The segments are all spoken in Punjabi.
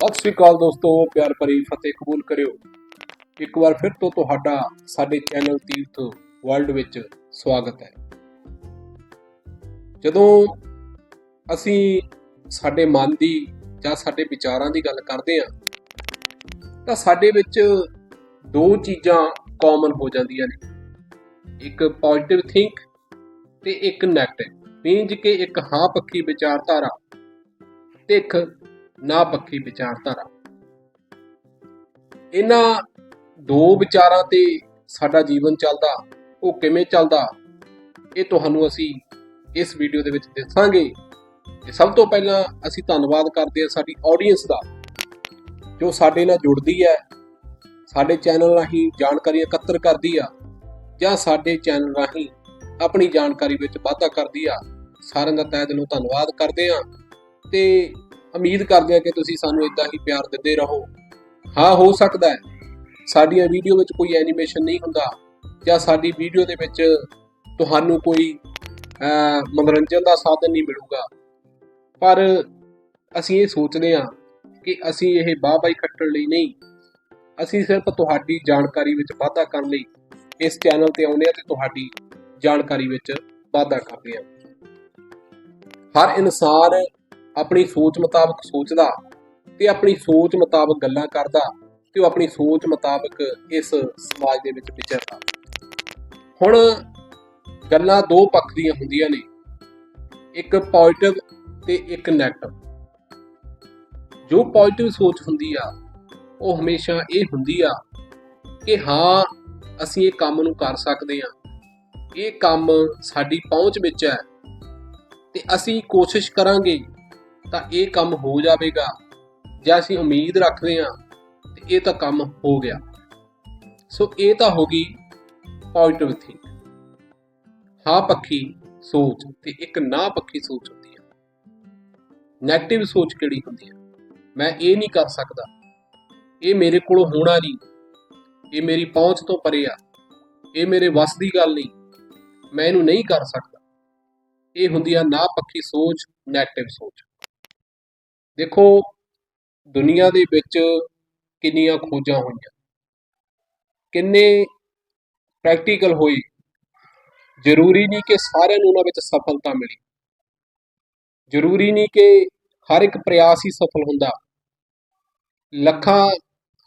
ਸਤਿ ਸ੍ਰੀ ਅਕਾਲ ਦੋਸਤੋ, ਪਿਆਰ ਭਰੀ ਫਤਿਹ ਕਬੂਲ ਕਰਿਓ। ਇੱਕ ਵਾਰ ਫਿਰ ਤੋਂ ਤੁਹਾਡਾ ਸਾਡੇ ਚੈਨਲ ਤੀਰਥ ਵਰਲਡ ਵਿੱਚ ਸਵਾਗਤ ਹੈ। ਜਦੋਂ ਅਸੀਂ ਸਾਡੇ ਮਨ ਦੀ ਜਾਂ ਸਾਡੇ ਵਿਚਾਰਾਂ ਦੀ ਗੱਲ ਕਰਦੇ ਹਾਂ, ਤਾਂ ਸਾਡੇ ਵਿੱਚ ਦੋ ਚੀਜ਼ਾਂ ਕਾਮਨ ਹੋ ਜਾਂਦੀਆਂ ਨੇ। ਇੱਕ ਪੋਜ਼ਿਟਿਵ ਥਿੰਕ ਤੇ ਇੱਕ ਨੈਗੇਟਿਵ ਮੀਨਜ ਕਿ ਇੱਕ ਹਾਂ ਪੱਖੀ ਵਿਚਾਰਧਾਰਾ ਤੇ ਇੱਕ ਨਾ ਪੱਖੀ ਵਿਚਾਰਧਾਰਾ ਇਹਨਾਂ ਦੋ ਵਿਚਾਰਾਂ ਤੇ ਸਾਡਾ ਜੀਵਨ ਚੱਲਦਾ, ਉਹ ਕਿਵੇਂ ਚੱਲਦਾ, ਇਹ ਤੁਹਾਨੂੰ ਅਸੀਂ ਇਸ ਵੀਡੀਓ ਦੇ ਵਿੱਚ ਦੱਸਾਂਗੇ। ਤੇ ਸਭ ਤੋਂ ਪਹਿਲਾਂ ਅਸੀਂ ਧੰਨਵਾਦ ਕਰਦੇ ਹਾਂ ਸਾਡੀ ਆਡੀਅנס ਦਾ, ਜੋ ਸਾਡੇ ਨਾਲ ਜੁੜਦੀ ਹੈ, ਸਾਡੇ ਚੈਨਲ ਰਾਹੀਂ ਜਾਣਕਾਰੀ ਇਕੱਤਰ ਕਰਦੀ ਆ, ਜਾਂ ਸਾਡੇ ਚੈਨਲ ਰਾਹੀਂ ਆਪਣੀ ਜਾਣਕਾਰੀ ਵਿੱਚ ਵਾਧਾ ਕਰਦੀ ਆ। ਸਾਰਿਆਂ ਦਾ ਤਹਿ ਦਿਲੋਂ ਧੰਨਵਾਦ ਕਰਦੇ ਆ ਤੇ ਉਮੀਦ ਕਰਦੇ ਹਾਂ ਕਿ ਤੁਸੀਂ ਸਾਨੂੰ ਇਦਾਂ ਹੀ ਪਿਆਰ ਦਿੰਦੇ ਰਹੋ। ਹਾਂ, ਹੋ ਸਕਦਾ ਹੈ। ਸਾਡੀਆਂ ਵੀਡੀਓ ਵਿੱਚ ਕੋਈ ਐਨੀਮੇਸ਼ਨ ਨਹੀਂ ਹੁੰਦਾ ਜਾਂ ਸਾਡੀ ਵੀਡੀਓ ਦੇ ਵਿੱਚ ਤੁਹਾਨੂੰ ਕੋਈ ਮਨੋਰੰਜਨ ਦਾ ਸਾਧਨ ਨਹੀਂ ਮਿਲੂਗਾ। ਪਰ ਅਸੀਂ ਇਹ ਸੋਚਦੇ ਹਾਂ ਕਿ ਅਸੀਂ ਇਹ ਬਾਹ-ਬਾਈ ਖੱਟਣ ਲਈ ਨਹੀਂ। ਅਸੀਂ ਸਿਰਫ ਤੁਹਾਡੀ ਜਾਣਕਾਰੀ ਵਿੱਚ ਵਾਧਾ ਕਰਨ ਲਈ ਇਸ ਚੈਨਲ ਤੇ ਆਉਂਦੇ ਹਾਂ ਤੇ ਤੁਹਾਡੀ ਜਾਣਕਾਰੀ ਵਿੱਚ ਵਾਧਾ ਕਰਦੇ ਹਾਂ। ਹਰ ਇਨਸਾਨ ਆਪਣੀ ਸੋਚ ਮੁਤਾਬਕ ਸੋਚਦਾ ਤੇ ਆਪਣੀ ਸੋਚ ਮੁਤਾਬਕ ਗੱਲਾਂ ਕਰਦਾ ਤੇ ਉਹ ਆਪਣੀ ਸੋਚ ਮੁਤਾਬਕ ਇਸ ਸਮਾਜ ਦੇ ਵਿੱਚ ਵਿਚਰਦਾ। ਹੁਣ ਗੱਲਾਂ ਦੋ ਪੱਖ ਦੀਆਂ ਹੁੰਦੀਆਂ ਨੇ, ਇੱਕ ਪੋਜ਼ਿਟਿਵ ਤੇ ਇੱਕ ਨੈਗੇਟਿਵ ਜੋ ਪੋਜ਼ਿਟਿਵ ਸੋਚ ਹੁੰਦੀ ਆ, ਉਹ ਹਮੇਸ਼ਾ ਇਹ ਹੁੰਦੀ ਆ ਕਿ ਹਾਂ, ਅਸੀਂ ਇਹ ਕੰਮ ਨੂੰ ਕਰ ਸਕਦੇ ਹਾਂ। ਇਹ ਕੰਮ ਸਾਡੀ ਪਹੁੰਚ ਵਿੱਚ ਹੈ ਤੇ ਅਸੀਂ ਕੋਸ਼ਿਸ਼ ਕਰਾਂਗੇ ਤਾਂ ਇਹ ਕੰਮ ਹੋ ਜਾਵੇਗਾ। ਜਾਂ ਅਸੀਂ ਉਮੀਦ ਰੱਖਦੇ ਹਾਂ, ਤੇ ਇਹ ਤਾਂ ਕੰਮ ਹੋ ਗਿਆ। ਸੋ ਇਹ ਤਾਂ ਹੋ ਗਈ ਪੋਜ਼ਿਟਿਵ ਥਿੰਕ ਹਾਂ ਪੱਖੀ ਸੋਚ ਤੇ ਇੱਕ ਨਾ ਪੱਖੀ ਸੋਚ ਹੁੰਦੀ ਹੈ ਨੈਗੇਟਿਵ ਸੋਚ ਕਿਹੜੀ ਹੁੰਦੀ ਹੈ ਮੈਂ ਇਹ ਨਹੀਂ ਕਰ ਸਕਦਾ। ਇਹ ਮੇਰੇ ਕੋਲ ਹੋਣਾ ਨਹੀਂ। ਇਹ ਮੇਰੀ ਪਹੁੰਚ ਤੋਂ ਪਰੇ ਆ। ਇਹ ਮੇਰੇ ਵੱਸ ਦੀ ਗੱਲ ਨਹੀਂ। ਮੈਂ ਇਹਨੂੰ ਨਹੀਂ ਕਰ ਸਕਦਾ। ਇਹ ਹੁੰਦੀ ਆ ਨਾ ਪੱਖੀ ਸੋਚ ਨੈਗੇਟਿਵ ਸੋਚ। ਦੇਖੋ, ਦੁਨੀਆ ਦੇ ਵਿੱਚ ਕਿੰਨੀਆਂ ਖੋਜਾਂ ਹੋਈਆਂ। ਕਿੰਨੇ ਪ੍ਰੈਕਟੀਕਲ ਹੋਏ। ਜ਼ਰੂਰੀ ਨਹੀਂ ਕਿ ਸਾਰਿਆਂ ਨੂੰ ਉਹਨਾਂ ਵਿੱਚ ਸਫਲਤਾ ਮਿਲੀ। ਜ਼ਰੂਰੀ ਨਹੀਂ ਕਿ ਹਰ ਇੱਕ ਪ੍ਰਯਾਸ ਹੀ ਸਫਲ ਹੁੰਦਾ। ਲੱਖਾਂ,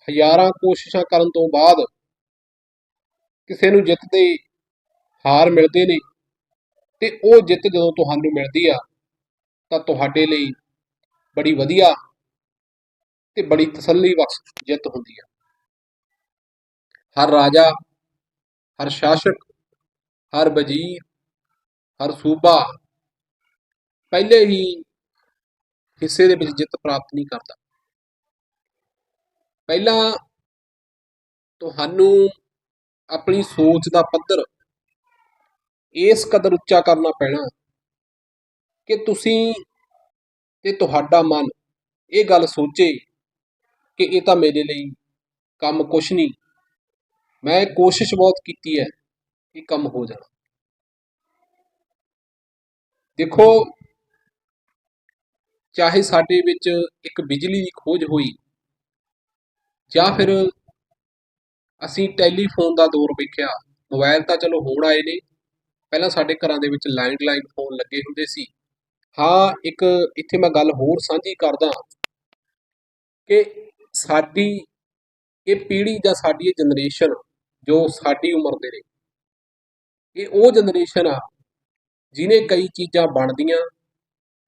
ਹਜ਼ਾਰਾਂ ਕੋਸ਼ਿਸ਼ਾਂ ਕਰਨ ਤੋਂ ਬਾਅਦ ਕਿਸੇ ਨੂੰ ਜਿੱਤ ਦੇ ਹਾਰ ਮਿਲਦੇ ਨੇ ਤੇ ਉਹ ਜਿੱਤ ਜਦੋਂ ਤੁਹਾਨੂੰ ਮਿਲਦੀ ਆ, ਤਾਂ ਤੁਹਾਡੇ ਲਈ ਬੜੀ ਵਧੀਆ ਤੇ ਬੜੀ ਤਸੱਲੀ ਬਖਸ਼ ਜਿੱਤ ਹੁੰਦੀ ਹੈ ਹਰ ਰਾਜਾ, ਹਰ ਸ਼ਾਸਕ, ਹਰ ਵਜ਼ੀਰ, ਹਰ ਸੂਬਾ ਪਹਿਲੇ ਹੀ ਹਿੱਸੇ ਦੇ ਵਿੱਚ ਜਿੱਤ ਪ੍ਰਾਪਤ ਨਹੀਂ ਕਰਦਾ। ਪਹਿਲਾਂ ਤੁਹਾਨੂੰ ਆਪਣੀ ਸੋਚ ਦਾ ਪੱਧਰ ਇਸ ਕਦਰ ਉੱਚਾ ਕਰਨਾ ਪੈਣਾ ਕਿ ਤੁਸੀਂ ਤੇ ਤੁਹਾਡਾ ਮਨ ਇਹ ਗੱਲ ਸੋਚੇ ਕਿ ਇਹ ਤਾਂ ਮੇਰੇ ਲਈ ਕੰਮ ਕੁਛ ਨਹੀਂ। ਮੈਂ ਕੋਸ਼ਿਸ਼ ਬਹੁਤ ਕੀਤੀ ਹੈ ਕਿ ਕੰਮ ਹੋ ਜਾਣਾ ਦੇਖੋ, ਚਾਹੇ ਸਾਡੇ ਵਿੱਚ ਇੱਕ ਬਿਜਲੀ ਦੀ ਖੋਜ ਹੋਈ ਜਾਂ ਫਿਰ ਅਸੀਂ ਟੈਲੀਫੋਨ ਦਾ ਦੌਰ ਵੇਖਿਆ ਮੋਬਾਈਲ ਤਾਂ ਚਲੋ ਹੁਣ ਆਏ ਨੇ। ਪਹਿਲਾਂ ਸਾਡੇ ਘਰਾਂ ਦੇ ਵਿੱਚ ਲੈਂਡਲਾਈਨ ਫੋਨ ਲੱਗੇ ਹੁੰਦੇ ਸੀ। ਹਾਂ, ਇੱਕ ਇੱਥੇ ਮੈਂ ਗੱਲ ਹੋਰ ਸਾਂਝੀ ਕਰਦਾ ਕਿ ਸਾਡੀ, ਇਹ ਪੀੜ੍ਹੀ ਜਾਂ ਸਾਡੀ ਇਹ ਜਨਰੇਸ਼ਨ ਜੋ ਸਾਡੀ ਉਮਰ ਦੇ ਨੇ ਇਹ ਉਹ ਜਨਰੇਸ਼ਨ ਆ ਜਿਨੇ ਕਈ ਚੀਜ਼ਾਂ ਬਣਦੀਆਂ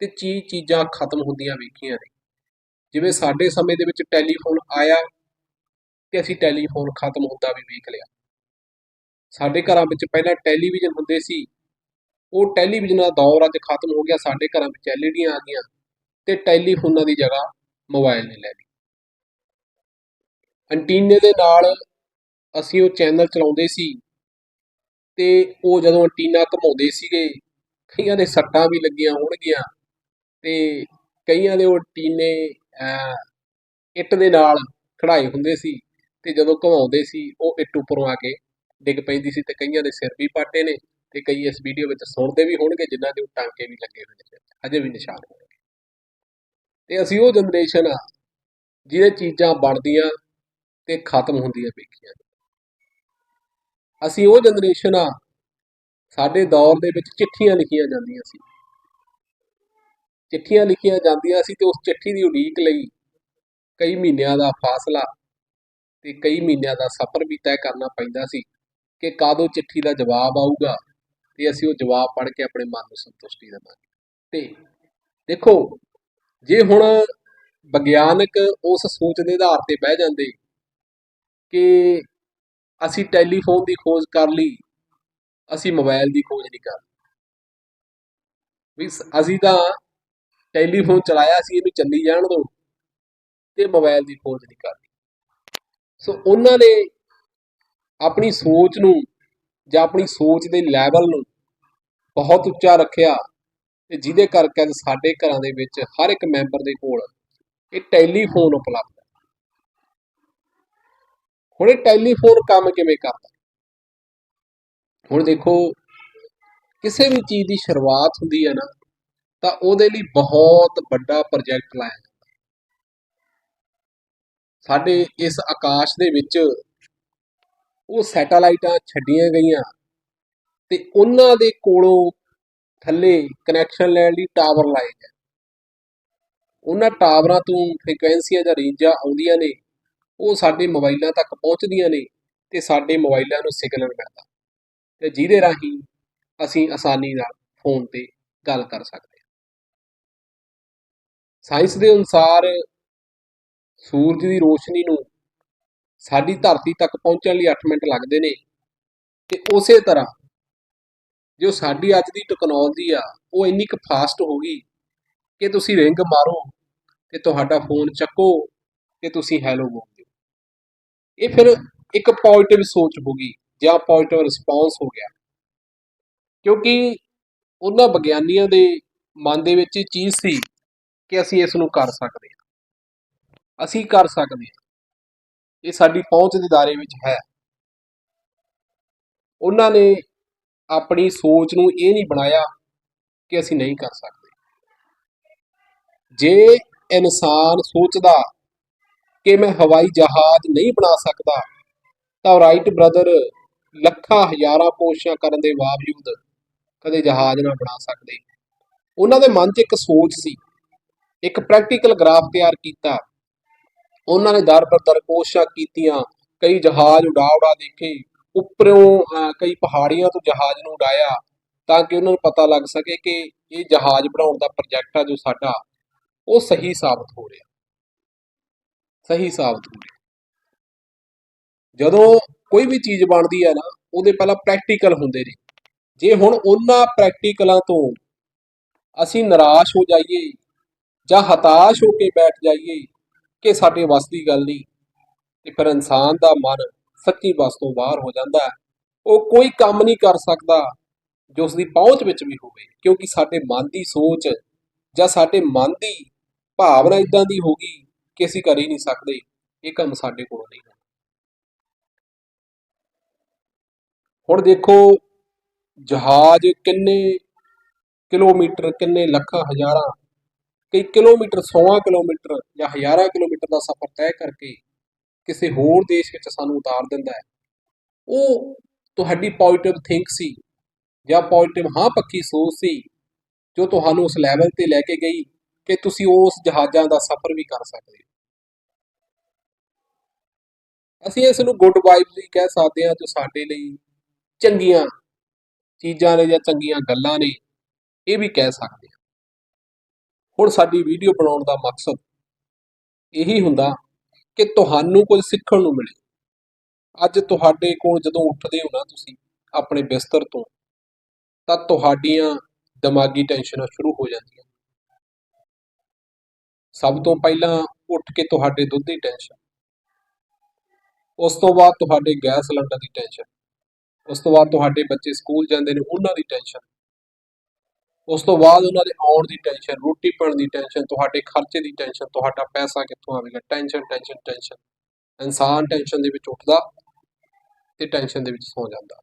ਤੇ ਚੀਜ਼ ਚੀਜ਼ਾਂ ਖਤਮ ਹੁੰਦੀਆਂ ਵੇਖੀਆਂ ਨੇ। ਜਿਵੇਂ ਸਾਡੇ ਸਮੇਂ ਦੇ ਵਿੱਚ ਟੈਲੀਫੋਨ ਆਇਆ ਤੇ ਅਸੀਂ ਟੈਲੀਫੋਨ ਖਤਮ ਹੁੰਦਾ ਵੀ ਵੇਖ ਲਿਆ। ਸਾਡੇ ਘਰਾਂ ਵਿੱਚ ਪਹਿਲਾਂ ਟੈਲੀਵਿਜ਼ਨ ਹੁੰਦੇ ਸੀ ਉਹ ਟੈਲੀਵਿਜ਼ਨ ਦਾ ਦੌਰ ਅੱਜ ਖਤਮ ਹੋ ਗਿਆ ਸਾਡੇ ਘਰਾਂ ਵਿੱਚ ਐਲਈਡੀਆਂ ਆ ਗਈਆਂ ਤੇ ਟੈਲੀਫੋਨਾਂ ਦੀ ਜਗ੍ਹਾ ਮੋਬਾਈਲ ਨੇ ਲੈ ਲਈ ਐਂਟੀਨੇ ਦੇ ਨਾਲ ਅਸੀਂ ਉਹ ਚੈਨਲ ਚਲਾਉਂਦੇ ਸੀ ਤੇ ਉਹ ਜਦੋਂ ਐਂਟੀਨਾ ਘਮਾਉਂਦੇ ਸੀਗੇ ਕਈਆਂ ਦੇ ਸੱਟਾਂ ਵੀ ਲੱਗੀਆਂ ਹੋਣਗੀਆਂ ਤੇ ਕਈਆਂ ਦੇ ਉਹ ਐਂਟੀਨੇ ਅਹ, ਇੱਟ ਦੇ ਨਾਲ ਖੜਾਏ ਹੁੰਦੇ ਸੀ ਤੇ ਜਦੋਂ ਘਮਾਉਂਦੇ ਸੀ ਉਹ ਇੱਟ ਉੱਪਰੋਂ ਆ ਕੇ ਡਿੱਗ ਪੈਂਦੀ ਸੀ ਤੇ ਕਈਆਂ ਦੇ ਸਿਰ ਵੀ ਪਾਟੇ ਨੇ। ਤੇ ਕਈ ਇਸ ਵੀਡੀਓ ਵਿੱਚ ਸੁਣਦੇ ਵੀ ਹੋਣਗੇ, ਜਿਨ੍ਹਾਂ ਦੇ ਉਹ ਟਾਂਕੇ ਵੀ ਲੱਗੇ ਹੋਏ ਨੇ। ਅਜੇ ਵੀ ਨਿਸ਼ਾਨ ਹੋਣਗੇ ਤੇ ਅਸੀਂ ਉਹ ਜਨਰੇਸ਼ਨ ਆ, ਜਿਹਦੇ ਚੀਜ਼ਾਂ ਬਣਦੀਆਂ ਤੇ ਖਤਮ ਹੁੰਦੀਆਂ ਵੇਖੀਆਂ। ਅਸੀਂ ਉਹ ਜਨਰੇਸ਼ਨ ਆ, ਸਾਡੇ ਦੌਰ ਦੇ ਵਿੱਚ ਚਿੱਠੀਆਂ ਲਿਖੀਆਂ ਜਾਂਦੀਆਂ ਸੀ। ਚਿੱਠੀਆਂ ਲਿਖੀਆਂ ਜਾਂਦੀਆਂ ਸੀ ਤੇ ਉਸ ਚਿੱਠੀ ਦੀ ਉਡੀਕ ਲਈ ਕਈ ਮਹੀਨਿਆਂ ਦਾ ਫਾਸਲਾ ਤੇ ਕਈ ਮਹੀਨਿਆਂ ਦਾ ਸਫ਼ਰ ਵੀ ਤੈਅ ਕਰਨਾ ਪੈਂਦਾ ਸੀ ਕਿ ਕਾਦੋਂ ਚਿੱਠੀ ਦਾ ਜਵਾਬ ਆਊਗਾ। ਤੇ ਅਸੀਂ ਉਹ ਜਵਾਬ ਪੜ੍ਹ ਕੇ ਆਪਣੇ ਮਨ ਨੂੰ ਸੰਤੁਸ਼ਟੀ ਦੇਵਾਂਗੇ। ਤੇ ਦੇਖੋ, ਜੇ ਹੁਣ ਵਿਗਿਆਨਕ ਉਸ ਸੋਚ ਦੇ ਆਧਾਰ ਤੇ ਬਹਿ ਜਾਂਦੇ ਕਿ ਅਸੀਂ ਟੈਲੀਫੋਨ ਦੀ ਖੋਜ ਕਰ ਲਈ, ਅਸੀਂ ਮੋਬਾਈਲ ਦੀ ਖੋਜ ਨਹੀਂ ਕਰ ਵੀ ਅਸੀਂ ਤਾਂ ਟੈਲੀਫੋਨ ਚਲਾਇਆ ਸੀ, ਇਹਨੂੰ ਚੱਲੀ ਜਾਣ ਦਿਓ ਤੇ ਮੋਬਾਈਲ ਦੀ ਖੋਜ ਨਹੀਂ ਕਰਨੀ ਸੋ ਉਹਨਾਂ ਨੇ ਆਪਣੀ ਸੋਚ ਨੂੰ ਜਾਂ ਆਪਣੀ ਸੋਚ ਦੇ ਲੈਵਲ ਨੂੰ ਬਹੁਤ ਉੱਚਾ ਰੱਖਿਆ ਤੇ ਜਿਹਦੇ ਕਰਕੇ ਸਾਡੇ ਘਰਾਂ ਦੇ ਵਿੱਚ ਹਰ ਇੱਕ ਮੈਂਬਰ ਦੇ ਕੋਲ ਇਹ ਟੈਲੀਫੋਨ ਉਪਲਬਧ ਹੈ। ਹੁਣ ਇਹ ਟੈਲੀਫੋਨ ਕੰਮ ਕਿਵੇਂ ਕਰਦਾ? ਹੁਣ ਦੇਖੋ, ਕਿਸੇ ਵੀ ਚੀਜ਼ ਦੀ ਸ਼ੁਰੂਆਤ ਹੁੰਦੀ ਹੈ ਨਾ, ਤਾਂ ਉਹਦੇ ਲਈ ਬਹੁਤ ਵੱਡਾ ਪ੍ਰੋਜੈਕਟ ਲਾਇਆ ਜਾਂਦਾ। ਸਾਡੇ ਇਸ ਆਕਾਸ਼ ਦੇ ਵਿੱਚ ਉਹ ਸੈਟੇਲਾਈਟਾਂ ਛੱਡੀਆਂ ਗਈਆਂ ਤੇ ਉਹਨਾਂ ਦੇ ਕੋਲੋਂ ਥੱਲੇ ਕਨੈਕਸ਼ਨ ਲੈਣ ਲਈ ਟਾਵਰ ਲਾਏ ਗਏ। ਉਹਨਾਂ ਟਾਵਰਾਂ ਤੋਂ ਫ੍ਰੀਕੁਐਂਸੀਆਂ ਜਾਂ ਰੇਂਜਾਂ ਆਉਂਦੀਆਂ ਨੇ, ਉਹ ਸਾਡੇ ਮੋਬਾਈਲਾਂ ਤੱਕ ਪਹੁੰਚਦੀਆਂ ਨੇ ਤੇ ਸਾਡੇ ਮੋਬਾਈਲਾਂ ਨੂੰ ਸਿਗਨਲ ਮਿਲਦਾ। ਤੇ ਜਿਹਦੇ ਰਾਹੀਂ ਅਸੀਂ ਆਸਾਨੀ ਨਾਲ ਫੋਨ ਤੇ ਗੱਲ ਕਰ ਸਕਦੇ ਹਾਂ। ਸਾਇੰਸ ਦੇ ਅਨੁਸਾਰ ਸੂਰਜ ਦੀ ਰੋਸ਼ਨੀ ਨੂੰ ਸਾਡੀ ਧਰਤੀ ਤੱਕ ਪਹੁੰਚਣ ਲਈ 8 ਮਿੰਟ ਲੱਗਦੇ ਨੇ। ਤੇ ਉਸੇ ਤਰ੍ਹਾਂ ਜੋ ਸਾਡੀ ਅੱਜ ਦੀ ਟੈਕਨੋਲੋਜੀ ਆ, ਉਹ ਇੰਨੀ ਕੁ ਫਾਸਟ ਹੋ ਗਈ ਕਿ ਤੁਸੀਂ ਰਿੰਗ ਮਾਰੋ, ਤੇ ਤੁਹਾਡਾ ਫੋਨ ਚੱਕੋ, ਤੇ ਤੁਸੀਂ ਹੈਲੋ ਬੋਲਦੇ ਹੋ। ਇਹ ਫਿਰ ਇੱਕ ਪੋਜ਼ਿਟਿਵ ਸੋਚ ਹੋ ਗਈ, ਜਾਂ ਪੋਜ਼ਿਟਿਵ ਰਿਸਪੌਂਸ ਹੋ ਗਿਆ। ਕਿਉਂਕਿ ਉਹਨਾਂ ਵਿਗਿਆਨੀਆਂ ਦੇ ਮਨ ਦੇ ਵਿੱਚ ਇਹ ਚੀਜ਼ ਸੀ ਕਿ ਅਸੀਂ ਇਸ ਨੂੰ ਕਰ ਸਕਦੇ ਹਾਂ। ਅਸੀਂ ਕਰ ਸਕਦੇ ਹਾਂ। ਇਹ ਸਾਡੀ ਪਹੁੰਚ ਦੇ ਦਾਇਰੇ ਵਿੱਚ ਹੈ। ਉਹਨਾਂ ਨੇ ਆਪਣੀ ਸੋਚ ਨੂੰ ਇਹ ਨਹੀਂ ਬਣਾਇਆ ਕਿ ਅਸੀਂ ਨਹੀਂ ਕਰ ਸਕਦੇ। ਜੇ ਇਨਸਾਨ ਸੋਚਦਾ ਕਿ ਮੈਂ ਹਵਾਈ ਜਹਾਜ਼ ਨਹੀਂ ਬਣਾ ਸਕਦਾ, ਤਾਂ ਰਾਈਟ ਬ੍ਰਦਰ ਲੱਖਾਂ ਹਜ਼ਾਰਾਂ ਕੋਸ਼ਿਸ਼ਾਂ ਕਰਨ ਦੇ ਬਾਵਜੂਦ ਕਦੇ ਜਹਾਜ਼ ਨਾ ਬਣਾ ਸਕਦੇ। ਉਹਨਾਂ ਦੇ ਮਨ 'ਚ ਇੱਕ ਸੋਚ ਸੀ, ਇੱਕ ਪ੍ਰੈਕਟੀਕਲ ਗ੍ਰਾਫ ਤਿਆਰ ਕੀਤਾ ਉਹਨਾਂ ਨੇ ਦਰ ਪਰ ਦਰ ਕੋਸ਼ਿਸ਼ਾਂ ਕੀਤੀਆਂ ਕਈ ਜਹਾਜ਼ ਉਡਾ ਉਡਾ ਦੇਖੇ ਉੱਪਰੋਂ ਅਹ, ਕਈ ਪਹਾੜੀਆਂ ਤੋਂ ਜਹਾਜ਼ ਨੂੰ ਉਡਾਇਆ ਤਾਂ ਕਿ ਉਹਨਾਂ ਨੂੰ ਪਤਾ ਲੱਗ ਸਕੇ ਕਿ ਇਹ ਜਹਾਜ਼ ਬਣਾਉਣ ਦਾ ਪ੍ਰੋਜੈਕਟ ਆ ਜੋ ਸਾਡਾ ਉਹ ਸਹੀ ਸਾਬਤ ਹੋ ਰਿਹਾ। ਸਹੀ ਸਾਬਤ ਹੋ ਰਿਹਾ। ਜਦੋਂ ਕੋਈ ਵੀ ਚੀਜ਼ ਬਣਦੀ ਹੈ ਨਾ ਉਹਦੇ ਪਹਿਲਾਂ ਪ੍ਰੈਕਟੀਕਲ ਹੁੰਦੇ ਨੇ। ਜੇ ਹੁਣ ਉਹਨਾਂ ਪ੍ਰੈਕਟੀਕਲਾਂ ਤੋਂ ਅਸੀਂ ਨਿਰਾਸ਼ ਹੋ ਜਾਈਏ ਜਾਂ ਹਤਾਸ਼ ਹੋ ਕੇ ਬੈਠ ਜਾਈਏ ਕਿ ਸਾਡੇ ਵੱਸ ਦੀ ਗੱਲ ਨਹੀਂ ਤੇ ਫਿਰ ਇਨਸਾਨ ਦਾ ਮਨ ਸੱਚੀ ਵੱਸ ਤੋਂ ਬਾਹਰ ਹੋ ਜਾਂਦਾ ਹੈ। ਉਹ ਕੋਈ ਕੰਮ ਨਹੀਂ ਕਰ ਸਕਦਾ ਜੋ ਉਸ ਦੀ ਪਹੁੰਚ ਵਿੱਚ ਵੀ ਹੋਵੇ, ਕਿਉਂਕਿ ਸਾਡੇ ਮਨ ਦੀ ਸੋਚ ਜਾਂ ਸਾਡੇ ਮਨ ਦੀ ਭਾਵਨਾ ਇਦਾਂ ਦੀ ਹੋ ਗਈ ਕਿ ਅਸੀਂ ਕਰ ਹੀ ਨਹੀਂ ਸਕਦੇ, ਇਹ ਕੰਮ ਸਾਡੇ ਕੋਲ ਨਹੀਂ ਹੈ। ਹੁਣ ਦੇਖੋ, ਜਹਾਜ਼ ਕਿੰਨੇ ਕਿਲੋਮੀਟਰ, ਕਿੰਨੇ ਲੱਖਾਂ, ਹਜ਼ਾਰਾਂ ਕਈ ਕਿਲੋਮੀਟਰ 100 ਕਿਲੋਮੀਟਰ ਜਾਂ ਹਜ਼ਾਰਾਂ ਕਿਲੋਮੀਟਰ ਦਾ ਸਫ਼ਰ ਤੈਅ ਕਰਕੇ ਕਿਸੇ ਹੋਰ ਦੇਸ਼ ਵਿੱਚ ਸਾਨੂੰ ਉਤਾਰ ਦਿੰਦਾ ਹੈ। ਉਹ ਤੁਹਾਡੀ ਪੋਜ਼ਿਟਿਵ ਥਿੰਕ ਸੀ ਜਾਂ ਪੋਜ਼ਿਟਿਵ ਹਾਂ ਪੱਕੀ ਸੋਚ ਸੀ ਜੋ ਤੁਹਾਨੂੰ ਉਸ ਲੈਵਲ ਤੇ ਲੈ ਕੇ ਗਈ ਕਿ ਤੁਸੀਂ ਉਸ ਜਹਾਜ਼ਾਂ ਦਾ ਸਫ਼ਰ ਵੀ ਕਰ ਸਕਦੇ ਹੋ। ਅਸੀਂ ਇਸ ਨੂੰ ਗੁੱਡ ਵਾਈਬਸ ਹੀ ਕਹਿ ਸਕਦੇ ਹਾਂ ਜੋ ਸਾਡੇ ਲਈ ਚੰਗੀਆਂ ਚੀਜ਼ਾਂ ਨੇ ਜਾਂ ਚੰਗੀਆਂ ਗੱਲਾਂ ਨੇ, ਇਹ ਵੀ ਕਹਿ ਸਕਦੇ ਹਾਂ। ਹੁਣ ਸਾਡੀ ਵੀਡੀਓ ਬਣਾਉਣ ਦਾ ਮਕਸਦ ਇਹੀ ਹੁੰਦਾ ਕਿ ਤੁਹਾਨੂੰ ਕੁਝ ਸਿੱਖਣ ਨੂੰ ਮਿਲੇ। ਅੱਜ ਤੁਹਾਡੇ ਕੋਲ ਜਦੋਂ ਉੱਠਦੇ ਹੋ ਨਾ ਤੁਸੀਂ ਆਪਣੇ ਬਿਸਤਰ ਤੋਂ, ਤਾਂ ਤੁਹਾਡੀਆਂ ਦਿਮਾਗੀ ਟੈਨਸ਼ਨਾਂ ਸ਼ੁਰੂ ਹੋ ਜਾਂਦੀਆਂ। ਸਭ ਤੋਂ ਪਹਿਲਾਂ ਉੱਠ ਕੇ ਤੁਹਾਡੇ ਦੁੱਧ ਦੀ ਟੈਨਸ਼ਨ। ਉਸ ਤੋਂ ਬਾਅਦ ਤੁਹਾਡੇ ਗੈਸ ਸਿਲੰਡਰ ਦੀ ਟੈਨਸ਼ਨ। ਉਸ ਤੋਂ ਬਾਅਦ ਤੁਹਾਡੇ ਬੱਚੇ ਸਕੂਲ ਜਾਂਦੇ ਨੇ, ਉਹਨਾਂ ਦੀ ਟੈਨਸ਼ਨ। ਉਸ ਤੋਂ ਬਾਅਦ ਉਹਨਾਂ ਦੇ ਆਉਣ ਦੀ ਟੈਨਸ਼ਨ ਰੋਟੀ ਪਾਣ ਦੀ ਟੈਨਸ਼ਨ ਤੁਹਾਡੇ ਖਰਚੇ ਦੀ ਟੈਨਸ਼ਨ ਤੁਹਾਡਾ ਪੈਸਾ ਕਿੱਥੋਂ ਆਵੇਗਾ ਟੈਨਸ਼ਨ ਟੈਨਸ਼ਨ ਟੈਨਸ਼ਨ ਇਨਸਾਨ ਟੈਨਸ਼ਨ ਦੇ ਵਿੱਚ ਉੱਠਦਾ ਤੇ ਟੈਨਸ਼ਨ ਦੇ ਵਿੱਚ ਸੌ ਜਾਂਦਾ।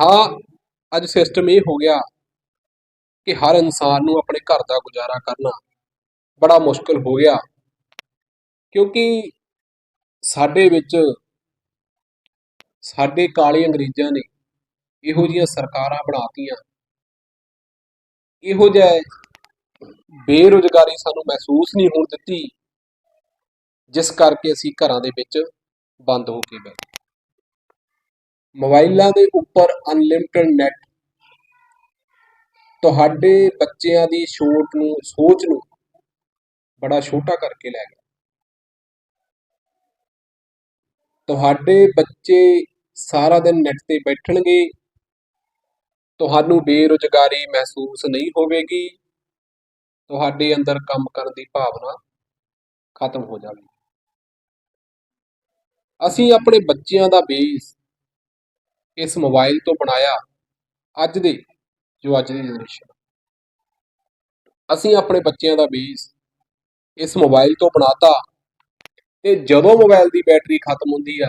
ਹਾਂ, ਅੱਜ ਸਿਸਟਮ ਇਹ ਹੋ ਗਿਆ ਕਿ ਹਰ ਇਨਸਾਨ ਨੂੰ ਆਪਣੇ ਘਰ ਦਾ ਗੁਜ਼ਾਰਾ ਕਰਨਾ ਬੜਾ ਮੁਸ਼ਕਲ ਹੋ ਗਿਆ। ਕਿਉਂਕਿ ਸਾਡੇ ਵਿੱਚ ਸਾਡੇ ਕਾਲੇ ਅੰਗਰੇਜ਼ਾਂ ਨੇ ਇਹੋ ਜਿਹੀਆਂ ਸਰਕਾਰਾਂ ਬਣਾਤੀਆਂ ਇਹੋ ਜਿਹਾ ਬੇਰੁਜ਼ਗਾਰੀ ਸਾਨੂੰ ਮਹਿਸੂਸ ਨਹੀਂ ਹੋਣ ਦਿੱਤੀ, ਜਿਸ ਕਰਕੇ ਅਸੀਂ ਘਰਾਂ ਦੇ ਵਿੱਚ ਬੰਦ ਹੋ ਕੇ ਬੈਠੇ। ਮੋਬਾਈਲਾਂ ਦੇ ਉੱਪਰ ਅਨਲਿਮਟਿਡ ਨੈਟ ਤੁਹਾਡੇ ਬੱਚਿਆਂ ਦੀ ਛੋਟ ਨੂੰ, ਸੋਚ ਨੂੰ ਬੜਾ ਛੋਟਾ ਕਰਕੇ ਲੈ ਗਿਆ ਤੁਹਾਡੇ ਬੱਚੇ ਸਾਰਾ ਦਿਨ ਨੈਟ ਤੇ ਬੈਠਣਗੇ ਤੁਹਾਨੂੰ ਬੇਰੁਜ਼ਗਾਰੀ ਮਹਿਸੂਸ ਨਹੀਂ ਹੋਵੇਗੀ। ਤੁਹਾਡੇ ਅੰਦਰ ਕੰਮ ਕਰਨ ਦੀ ਭਾਵਨਾ ਖਤਮ ਹੋ ਜਾਵੇਗੀ। ਅਸੀਂ ਆਪਣੇ ਬੱਚਿਆਂ ਦਾ ਬੇਸ ਇਸ ਮੋਬਾਈਲ ਤੋਂ ਬਣਾਇਆ ਅੱਜ ਦੇ, ਜੋ ਅੱਜ ਦੀ ਜਨਰੇਸ਼ਨ ਅਸੀਂ ਆਪਣੇ ਬੱਚਿਆਂ ਦਾ ਬੇਸ ਇਸ ਮੋਬਾਈਲ ਤੋਂ ਬਣਾਤਾ ਤੇ ਜਦੋਂ ਮੋਬਾਈਲ ਦੀ ਬੈਟਰੀ ਖਤਮ ਹੁੰਦੀ ਆ,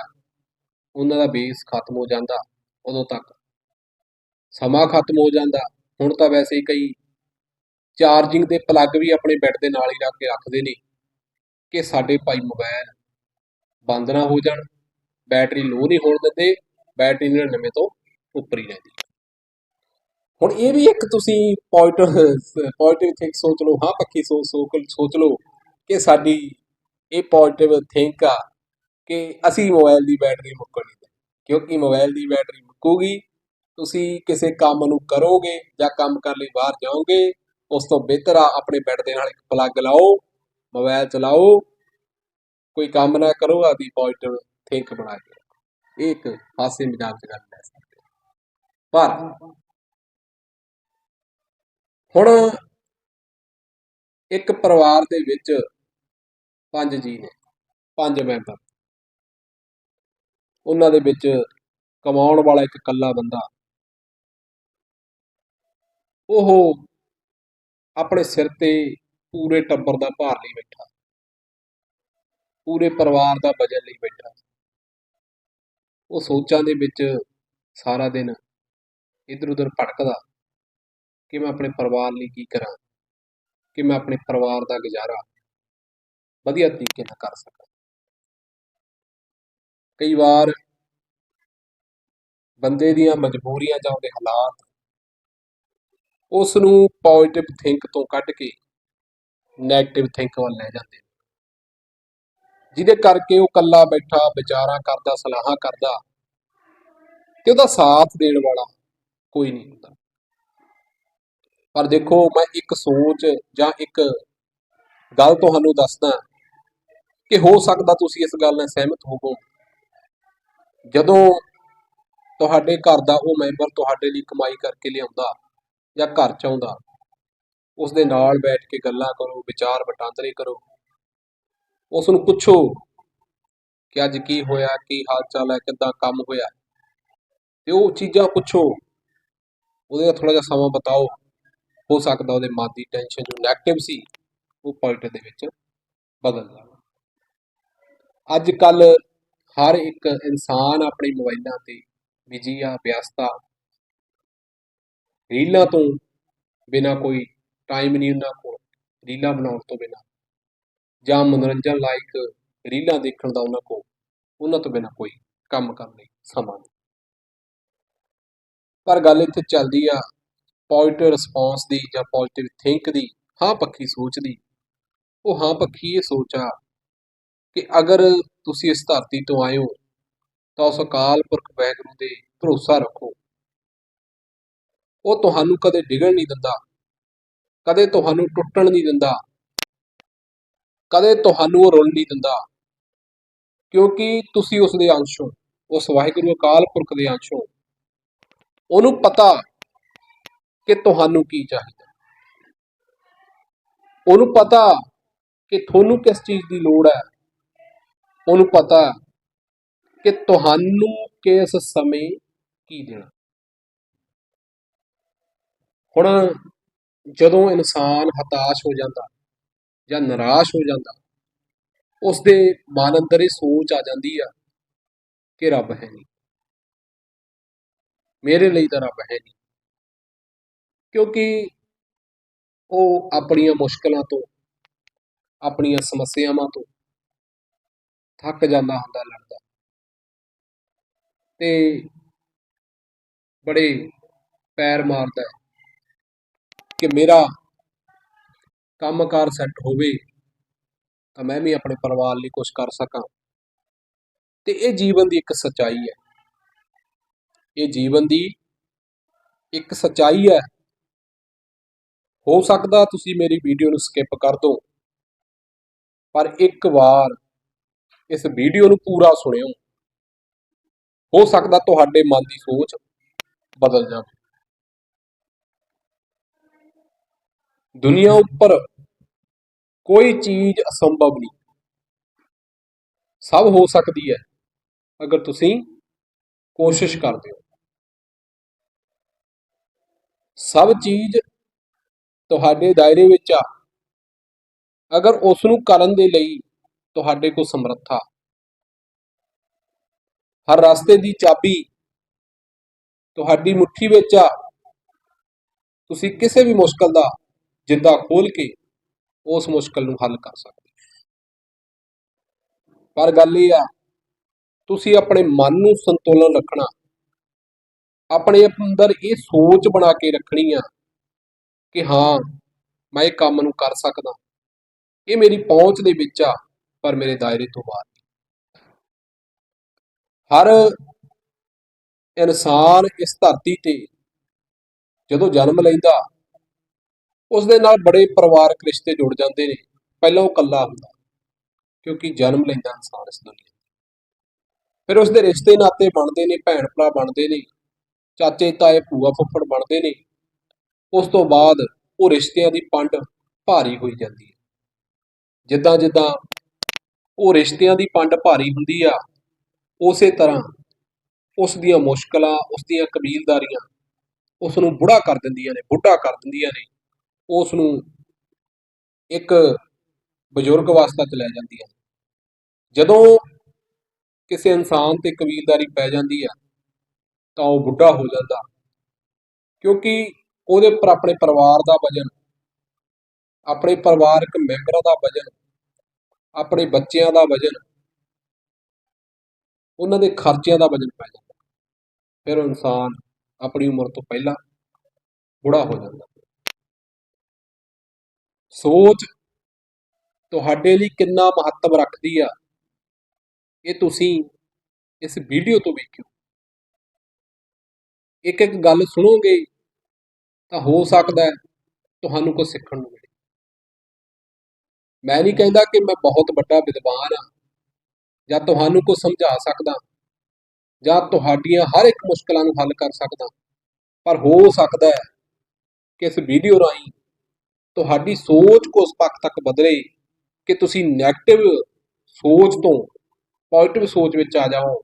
ਉਹਨਾਂ ਦਾ ਬੇਸ ਖਤਮ ਹੋ ਜਾਂਦਾ ਉਦੋਂ ਤੱਕ। ਸਮਾਂ ਖਤਮ ਹੋ ਜਾਂਦਾ। ਹੁਣ ਤਾਂ ਵੈਸੇ ਹੀ ਕਈ ਚਾਰਜਿੰਗ ਦੇ ਪਲੱਗ ਵੀ ਆਪਣੇ ਬੈੱਡ ਦੇ ਨਾਲ ਹੀ ਰੱਖ ਕੇ ਰੱਖਦੇ ਨੇ ਕਿ ਸਾਡੇ ਭਾਈ ਮੋਬਾਈਲ ਬੰਦ ਨਾ ਹੋ ਜਾਣ। ਬੈਟਰੀ ਲੋ ਨਹੀਂ ਹੋਣ ਦਿੰਦੇ। ਬੈਟਰੀ 99 ਤੋਂ ਉੱਪਰ ਹੀ ਰਹਿੰਦੀ। ਹੁਣ ਇਹ ਵੀ ਇੱਕ ਤੁਸੀਂ ਪੋਜ਼ਿਟਿਵ ਪੋਜ਼ਿਟਿਵ ਥਿੰਕ ਸੋਚ ਲਓ। ਹਾਂ, ਪੱਕੀ ਸੋਚ ਸੋਚ ਸੋਚ ਲਓ ਕਿ ਸਾਡੀ ਇਹ ਪੋਜ਼ਿਟਿਵ ਥਿੰਕ ਆ ਕਿ ਅਸੀਂ ਮੋਬਾਈਲ ਦੀ ਬੈਟਰੀ ਮੁੱਕਣ ਨਹੀਂ ਕਿਉਂਕਿ ਮੋਬਾਈਲ ਦੀ ਬੈਟਰੀ ਮੁੱਕੂਗੀ। ਤੁਸੀਂ ਕਿਸੇ ਕੰਮ ਨੂੰ ਕਰੋਗੇ ਜਾਂ ਕੰਮ ਕਰਨ ਲਈ ਬਾਹਰ ਜਾਓਗੇ, ਉਸ ਤੋਂ ਬਿਹਤਰ ਆ ਆਪਣੇ ਬੈੱਡ ਦੇ ਨਾਲ ਇੱਕ ਪਲੱਗ ਲਾਓ, ਮੋਬਾਈਲ ਚਲਾਓ, ਕੋਈ ਕੰਮ ਨਾ ਕਰੋ ਆਦੀ ਪੋਜ਼ਿਟਿਵ ਥਿੰਕ ਬਣਾ ਕੇ ਇਹ ਇੱਕ ਹਾਸੇ ਮਜ਼ਾਕ ਦੀ ਗੱਲ ਲੈ ਸਕਦੇ ਪਰ ਹੁਣ ਇੱਕ ਪਰਿਵਾਰ ਦੇ ਵਿੱਚ ਪੰਜ ਜੀ ਨੇ, ਪੰਜ ਮੈਂਬਰ। ਉਹਨਾਂ ਦੇ ਵਿੱਚ ਕਮਾਉਣ ਵਾਲਾ ਇੱਕ ਇਕੱਲਾ ਬੰਦਾ ਉਹ ਆਪਣੇ ਸਿਰ ਤੇ ਪੂਰੇ ਟੱਬਰ ਦਾ ਭਾਰ ਲਈ ਬੈਠਾ। ਪੂਰੇ ਪਰਿਵਾਰ ਦਾ ਵਜਨ ਲਈ ਬੈਠਾ। ਉਹ ਸੋਚਾਂ ਦੇ ਵਿੱਚ ਸਾਰਾ ਦਿਨ ਇੱਧਰ ਉੱਧਰ ਭਟਕਦਾ, ਕਿ ਮੈਂ ਆਪਣੇ ਪਰਿਵਾਰ ਲਈ ਕੀ ਕਰਾਂ, ਕਿ ਮੈਂ ਆਪਣੇ ਪਰਿਵਾਰ ਦਾ ਗੁਜ਼ਾਰਾ ਵਧੀਆ ਤਰੀਕੇ ਨਾਲ ਕਰ ਸਕਾਂ। ਕਈ ਵਾਰ ਬੰਦੇ ਦੀਆਂ ਮਜਬੂਰੀਆਂ ਜਾਂ ਉਹਦੇ ਹਾਲਾਤ ਉਸ ਨੂੰ ਪੋਜ਼ਿਟਿਵ ਥਿੰਕ ਤੋਂ ਕੱਢ ਕੇ ਨੈਗੇਟਿਵ ਥਿੰਕ ਵੱਲ ਲੈ ਜਾਂਦੇ ਜਿਹਦੇ ਕਰਕੇ ਉਹ ਕੱਲਾ ਬੈਠਾ, ਵਿਚਾਰਾਂ ਕਰਦਾ, ਸਲਾਹਾਂ ਕਰਦਾ ਤੇ ਉਹਦਾ ਸਾਥ ਦੇਣ ਵਾਲਾ ਕੋਈ ਨਹੀਂ ਹੁੰਦਾ। ਪਰ ਦੇਖੋ, ਮੈਂ ਇੱਕ ਸੋਚ ਜਾਂ ਇੱਕ ਗੱਲ ਤੁਹਾਨੂੰ ਦੱਸਦਾ ਕਿ ਹੋ ਸਕਦਾ ਤੁਸੀਂ ਇਸ ਗੱਲ ਨਾਲ ਸਹਿਮਤ ਹੋਵੋ। ਜਦੋਂ ਤੁਹਾਡੇ ਘਰ ਦਾ ਉਹ ਮੈਂਬਰ ਤੁਹਾਡੇ ਲਈ ਕਮਾਈ ਕਰਕੇ ਲਿਆਉਂਦਾ ਜਾਂ ਘਰ ਚ ਆਉਂਦਾ ਉਸ ਦੇ ਨਾਲ ਬੈਠ ਕੇ ਗੱਲਾਂ ਕਰੋ, ਵਿਚਾਰ ਵਟਾਂਦਰੇ ਕਰੋ। ਉਸ ਨੂੰ ਪੁੱਛੋ ਕਿ ਅੱਜ ਕੀ ਹੋਇਆ, ਕੀ ਹਾਲ ਚਾਲ ਹੈ, ਕਿੱਦਾਂ ਕੰਮ ਹੋਇਆ? ਤੇ ਉਹ ਚੀਜ਼ਾਂ ਪੁੱਛੋ। ਉਹਦੇ ਨਾਲ ਥੋੜਾ ਜਿਹਾ ਸਮਾਂ ਬਤਾਓ। ਹੋ ਸਕਦਾ ਉਹਦੇ ਮਨ ਦੀ ਟੈਨਸ਼ਨ ਜੋ ਨੈਗੇਟਿਵ ਸੀ, ਉਹ ਪੋਜ਼ਿਟਿਵ ਦੇ ਵਿੱਚ ਬਦਲ ਜਾਵੇ। ਅੱਜ ਕੱਲ ਹਰ ਇੱਕ ਇਨਸਾਨ ਆਪਣੇ ਮੋਬਾਈਲਾਂ ਤੇ ਬਿਜ਼ੀ ਆ, ਵਿਅਸਤਾ ਰੀਲਾਂ ਤੋਂ ਬਿਨਾ ਕੋਈ ਟਾਈਮ ਨਹੀਂ ਉਹਨਾਂ ਕੋਲ, ਰੀਲਾਂ ਬਣਾਉਣ ਤੋਂ ਬਿਨਾ। ਜਾਂ ਮਨੋਰੰਜਨ ਲਾਇਕ ਰੀਲਾਂ ਦੇਖਣ ਦਾ ਉਹਨਾਂ ਕੋਲ, ਉਹਨਾਂ ਤੋਂ ਬਿਨਾ ਕੋਈ ਕੰਮ ਕਰਨ ਲਈ ਸਮਾਂ ਨਹੀਂ। ਪਰ ਗੱਲ ਇੱਥੇ ਚੱਲਦੀ ਆ ਪੋਜ਼ਿਟਿਵ ਰਿਸਪੌਂਸ ਦੀ ਜਾਂ ਪੋਜ਼ਿਟਿਵ ਥਿੰਕ ਦੀ, ਹਾਂ ਪੱਖੀ ਸੋਚ ਦੀ। ਉਹ ਹਾਂ ਪੱਖੀ ਇਹ ਸੋਚ ਆ ਕਿ ਅਗਰ ਤੁਸੀਂ ਇਸ ਧਰਤੀ ਤੋਂ ਆਏ ਹੋ, ਤਾਂ ਉਸ ਅਕਾਲ ਪੁਰਖ ਵਾਹਿਗੁਰੂ ਦੇ ਭਰੋਸਾ ਰੱਖੋ ਉਹ ਤੁਹਾਨੂੰ ਕਦੇ ਡਿੱਗਣ ਨਹੀਂ ਦਿੰਦਾ। ਕਦੇ ਤੁਹਾਨੂੰ ਟੁੱਟਣ ਨਹੀਂ ਦਿੰਦਾ। ਕਦੇ ਤੁਹਾਨੂੰ ਉਹ ਰੁੱਲ ਨਹੀਂ ਦਿੰਦਾ। ਕਿਉਂਕਿ ਤੁਸੀਂ ਉਸ ਦੇ ਅੰਸ਼ ਹੋ। ਉਸ ਵਾਹਿਗੁਰੂ ਅਕਾਲ ਪੁਰਖ ਦੇ ਅੰਸ਼ ਹੋ। ਉਹਨੂੰ ਪਤਾ ਕਿ ਤੁਹਾਨੂੰ ਕੀ ਚਾਹੀਦਾ। ਉਹਨੂੰ ਪਤਾ ਕਿ ਤੁਹਾਨੂੰ ਕਿਸ ਚੀਜ਼ ਦੀ ਲੋੜ ਹੈ। ਉਹਨੂੰ ਪਤਾ ਕਿ ਤੁਹਾਨੂੰ ਕਿਸ ਸਮੇਂ ਕੀ ਦੇਣਾ। ਹੁਣ ਜਦੋਂ ਇਨਸਾਨ ਹਤਾਸ਼ ਹੋ ਜਾਂਦਾ ਜਾਂ ਨਿਰਾਸ਼ ਹੋ ਜਾਂਦਾ ਉਸ ਦੇ ਮਨ ਅੰਦਰ ਇਹ ਸੋਚ ਆ ਜਾਂਦੀ ਆ ਕਿ ਰੱਬ ਹੈ ਨਹੀਂ। ਮੇਰੇ ਲਈ ਤਾਂ ਰੱਬ ਹੈ ਨਹੀਂ। ਕਿਉਂਕਿ ਉਹ ਆਪਣੀਆਂ ਮੁਸ਼ਕਲਾਂ ਤੋਂ, ਆਪਣੀਆਂ ਸਮੱਸਿਆਵਾਂ ਤੋਂ ਥੱਕ ਜਾਂਦਾ ਹੁੰਦਾ, ਲੜਦਾ। ਤੇ ਬੜੇ ਪੈਰ ਮਾਰਦਾ। ਹੈ ਕਿ ਮੇਰਾ ਕੰਮਕਾਰ ਸੈੱਟ ਹੋਵੇ, ਤਾਂ ਮੈਂ ਵੀ ਆਪਣੇ ਪਰਿਵਾਰ ਲਈ ਕੁਝ ਕਰ ਸਕਾਂ। ਤੇ ਇਹ ਜੀਵਨ ਦੀ ਇੱਕ ਸਚਾਈ ਹੈ। ਇਹ ਜੀਵਨ ਦੀ ਇੱਕ ਸਚਾਈ ਹੈ। ਹੋ ਸਕਦਾ ਤੁਸੀਂ ਮੇਰੀ ਵੀਡੀਓ ਨੂੰ ਸਕਿਪ ਕਰ ਦਿਓ ਪਰ ਇੱਕ ਵਾਰ ਇਸ ਵੀਡੀਓ ਨੂੰ ਪੂਰਾ ਸੁਣਿਓ। ਹੋ ਸਕਦਾ ਤੁਹਾਡੇ ਮਨ ਦੀ ਸੋਚ ਬਦਲ ਜਾਵੇ। ਦੁਨੀਆ ਉੱਪਰ ਕੋਈ ਚੀਜ਼ ਅਸੰਭਵ ਨਹੀਂ। ਸਭ ਹੋ ਸਕਦੀ ਹੈ ਅਗਰ ਤੁਸੀਂ ਕੋਸ਼ਿਸ਼ ਕਰਦੇ ਹੋ। ਸਭ ਚੀਜ਼ ਤੁਹਾਡੇ ਦਾਇਰੇ ਵਿੱਚ ਆ। ਅਗਰ ਉਸ ਨੂੰ ਕਰਨ ਦੇ ਲਈ ਤੁਹਾਡੇ ਕੋਲ ਸਮਰੱਥਾ ਹਰ ਰਸਤੇ ਦੀ ਚਾਬੀ ਤੁਹਾਡੀ ਮੁਠੀ ਵਿੱਚ ਆ। ਤੁਸੀਂ ਕਿਸੇ ਵੀ ਮੁਸ਼ਕਲ ਦਾ ਜਿੰਦਾ ਖੋਲ ਕੇ ਉਸ ਮੁਸ਼ਕਲ ਨੂੰ ਹੱਲ ਕਰ ਸਕਦੇ ਪਰ ਗੱਲ ਇਹ ਆ, ਤੁਸੀਂ ਆਪਣੇ ਮਨ ਨੂੰ ਸੰਤੁਲਨ ਰੱਖਣਾ, ਆਪਣੇ ਅੰਦਰ ਇਹ ਸੋਚ ਬਣਾ ਕੇ ਰੱਖਣੀ ਆ ਕਿ ਹਾਂ, ਮੈਂ ਇਹ ਕੰਮ ਨੂੰ ਕਰ ਸਕਦਾ। ਇਹ ਮੇਰੀ ਪਹੁੰਚ ਦੇ ਵਿੱਚ ਆ, ਪਰ ਮੇਰੇ ਦਾਇਰੇ ਤੋਂ ਬਾਹਰ ਹਰ ਇਨਸਾਨ ਇਸ ਧਰਤੀ ਤੇ ਜਦੋਂ ਜਨਮ ਲੈਂਦਾ ਉਸ ਦੇ ਨਾਲ ਬੜੇ ਪਰਿਵਾਰਕ ਰਿਸ਼ਤੇ ਜੁੜ ਜਾਂਦੇ ਨੇ। ਪਹਿਲਾਂ ਉਹ ਇਕੱਲਾ ਹੁੰਦਾ, ਕਿਉਂਕਿ ਜਨਮ ਲੈਂਦਾ ਇਨਸਾਨ ਇਸ ਦੁਨੀਆ 'ਤੇ। ਫਿਰ ਉਸ ਦੇ ਰਿਸ਼ਤੇ ਨਾਤੇ ਬਣਦੇ ਨੇ ਭੈਣ ਭਰਾ ਬਣਦੇ ਨੇ, ਚਾਚੇ, ਤਾਏ, ਭੂਆ, ਫੁੱਫੜ ਬਣਦੇ ਨੇ। ਉਸ ਤੋਂ ਬਾਅਦ ਉਹ ਰਿਸ਼ਤਿਆਂ ਦੀ ਪੰਡ ਭਾਰੀ ਹੋਈ ਜਾਂਦੀ ਹੈ। ਜਿੱਦਾਂ ਜਿੱਦਾਂ ਉਹ ਰਿਸ਼ਤਿਆਂ ਦੀ ਪੰਡ ਭਾਰੀ ਹੁੰਦੀ ਆ, ਉਸੇ ਤਰ੍ਹਾਂ ਉਸ ਦੀਆਂ ਮੁਸ਼ਕਲਾਂ, ਉਸ ਦੀਆਂ ਕਬੀਲਦਾਰੀਆਂ ਉਸ ਨੂੰ ਬੁੜਾ ਕਰ ਦਿੰਦੀਆਂ ਨੇ, ਬੁੱਢਾ ਕਰ ਦਿੰਦੀਆਂ ਨੇ। ਉਸ ਨੂੰ ਇੱਕ ਬਜ਼ੁਰਗ ਅਵਸਥਾ ਚ ਲੈ ਜਾਂਦੀਆਂ ਨੇ ਜਦੋਂ ਕਿਸੇ ਇਨਸਾਨ ਤੇ ਕਬੀਲਦਾਰੀ ਪੈ ਜਾਂਦੀ ਆ ਤਾਂ ਉਹ ਬੁੱਢਾ ਹੋ ਜਾਂਦਾ। ਕਿਉਂਕਿ ਉਹਦੇ ਉੱਪਰ ਆਪਣੇ ਪਰਿਵਾਰ ਦਾ ਵਜਨ, ਆਪਣੇ ਪਰਿਵਾਰਕ ਮੈਂਬਰਾਂ ਦਾ ਵਜਨ, ਆਪਣੇ ਬੱਚਿਆਂ ਦਾ ਵਜਨ, ਉਹਨਾਂ ਦੇ ਖਰਚਿਆਂ ਦਾ ਵਜਨ ਪੈ ਜਾਂਦਾ। ਫਿਰ ਇਨਸਾਨ ਆਪਣੀ ਉਮਰ ਤੋਂ ਪਹਿਲਾਂ ਬੁੜਾ ਹੋ ਜਾਂਦਾ। ਸੋਚ ਤੁਹਾਡੇ ਲਈ ਕਿੰਨਾ ਮਹੱਤਵ ਰੱਖਦੀ ਆ, ਇਹ ਤੁਸੀਂ ਇਸ ਵੀਡੀਓ ਤੋਂ ਵੇਖਿਓ। ਇੱਕ ਇੱਕ ਗੱਲ ਸੁਣੋਗੇ ਤਾਂ ਹੋ ਸਕਦਾ ਹੈ ਤੁਹਾਨੂੰ ਕੁਝ ਸਿੱਖਣ ਨੂੰ ਮਿਲੇ। ਮੈਂ ਨਹੀਂ ਕਹਿੰਦਾ ਕਿ ਮੈਂ ਬਹੁਤ ਵੱਡਾ ਵਿਦਵਾਨ ਆ ਜਾਂ ਤੁਹਾਨੂੰ ਕੁਝ ਸਮਝਾ ਸਕਦਾ, ਜਾਂ ਤੁਹਾਡੀਆਂ ਹਰ ਇੱਕ ਮੁਸ਼ਕਲਾਂ ਨੂੰ ਹੱਲ ਕਰ ਸਕਦਾ, ਪਰ ਹੋ ਸਕਦਾ ਹੈ ਕਿ ਇਸ ਵੀਡੀਓ ਰਾਹੀਂ ਤੁਹਾਡੀ ਸੋਚ ਕੋ ਉਸ ਪੱਖ ਤੱਕ ਬਦਲੇ ਕਿ ਤੁਸੀਂ 네ਗੇਟਿਵ ਸੋਚ ਤੋਂ ਪੋਜ਼ਿਟਿਵ ਸੋਚ ਵਿੱਚ ਆ ਜਾਓ।